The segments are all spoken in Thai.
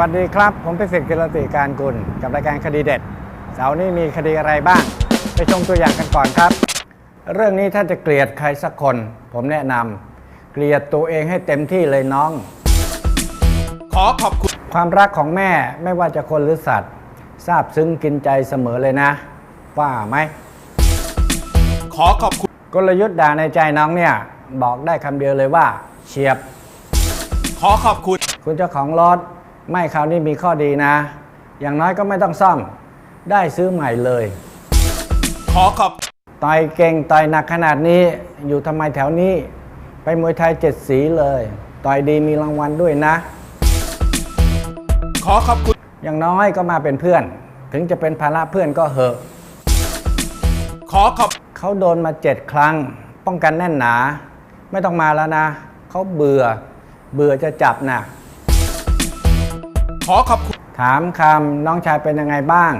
วัสดีครับ ผมพิสิทธิ์กิรติการกุล กับรายการคดีเด็ด เสาร์นี้มีคดีอะไรบ้าง ไปชมตัวอย่างกันก่อนครับ เรื่องนี้ถ้าจะเกลียดใครสักคน ผมแนะนำเกลียดตัวเองให้เต็มที่เลยน้อง ขอขอบคุณ ความรักของแม่ไม่ว่าจะคนหรือสัตว์ซาบซึ้งกินใจเสมอเลยนะ ว่าไหม ขอขอบคุณ กลยุทธ์ด่าในใจน้องเนี่ย บอกได้คำเดียวเลยว่า เฉียบ ขอขอบคุณ คุณเจ้าของรถ ไม่คราวนี้มีข้อดีนะ อย่างน้อยก็ไม่ต้องซ่อม ได้ซื้อใหม่เลย ขอขอบต่อยเก่งต่อยหนักขนาดนี้ อยู่ทำไมแถวนี้ ไปมวยไทยเจ็ดสีเลย ต่อยดีมีรางวัลด้วยนะ ขอขอบคุณ อย่างน้อยก็มาเป็นเพื่อน ถึงจะเป็นภาระเพื่อนก็เหอะ ขอขอบ เขาโดนมาเจ็ดครั้ง ป้องกันแน่นหนา ไม่ต้องมาแล้วนะ เขาเบื่อ เบื่อจะจับนะ ขอขอบคุณ ถามคำน้องชายเป็นยังไงบ้าง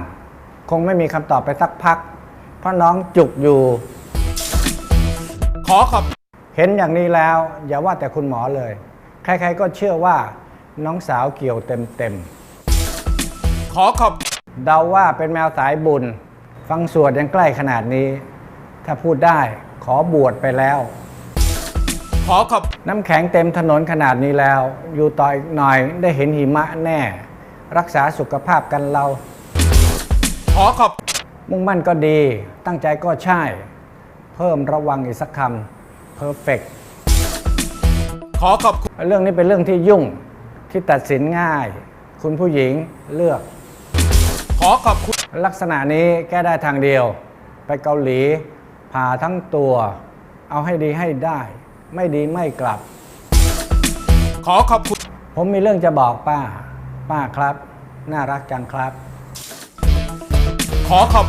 คงไม่มีคำตอบไปสักพัก เพราะน้องจุกอยู่ ขอขอบ เห็นอย่างนี้แล้ว อย่าว่าแต่คุณหมอเลย ใครๆก็เชื่อว่า น้องสาวเกี่ยวเต็มขอขอบ ๆเดาว่าเป็นแมวสายบุญ ฟังสวดยังใกล้ขนาดนี้ ถ้าพูดได้ขอบวชไปแล้ว ขอขอบน้ำแข็งเต็มถนนขนาดนี้แล้ว อยู่ต่ออีกหน่อยได้เห็นหิมะแน่ รักษาสุขภาพกันเรา ขอขอบ มุ่งมั่นก็ดี ตั้งใจก็ใช่ เพิ่มระวังอีกสักคำเพอร์เฟกขอขอบคุณเรื่องนี้เป็นเรื่องที่ยุ่งที่ตัดสินง่าย คุณผู้หญิงเลือก ขอขอบคุณ ลักษณะนี้แก้ได้ทางเดียว ไปเกาหลีผ่าทั้งตัว เอาให้ดีให้ได้ ไม่ดีไม่กลับ ขอขอบคุณ ผมมีเรื่องจะบอกป้า ป้าครับ น่ารักจังครับ ขอขอบ